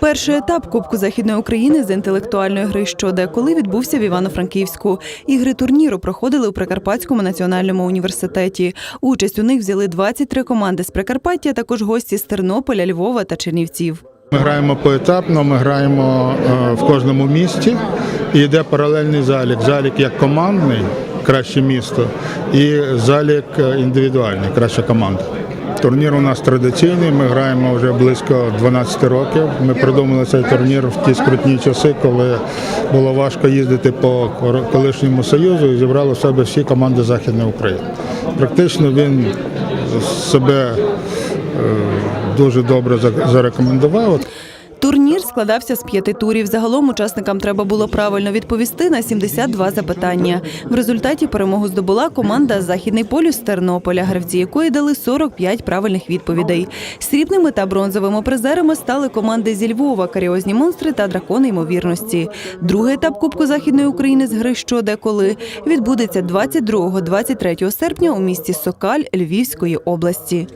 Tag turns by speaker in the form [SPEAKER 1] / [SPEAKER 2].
[SPEAKER 1] Перший етап Кубку Західної України з інтелектуальної гри що де коли відбувся в Івано-Франківську. Ігри турніру проходили у Прикарпатському національному університеті. Участь у них взяли 23 команди з Прикарпаття, також гості з Тернополя, Львова та Чернівців.
[SPEAKER 2] Ми граємо поетапно, ми граємо е, в кожному місті. І йде паралельний залік. Залік як командний, краще місто, і залік індивідуальний, краща команда. Турнір у нас традиційний. Ми граємо вже близько 12 років. Ми придумали цей турнір в ті скрутні часи, коли було важко їздити по колишньому союзу і зібрали в себе всі команди Західної України. Практично він себе е, дуже добре зарекомендував.
[SPEAKER 1] Турнір складався з п'яти турів. Загалом учасникам треба було правильно відповісти на 72 запитання. В результаті перемогу здобула команда Західний полюс Тернополя, гравці якої дали 45 правильних відповідей. Срібними та бронзовими призерами стали команди зі Львова, Каріозні монстри та дракони ймовірності. Другий етап Кубку Західної України з гри що де коли відбудеться 22-23 серпня у місті Сокаль Львівської області.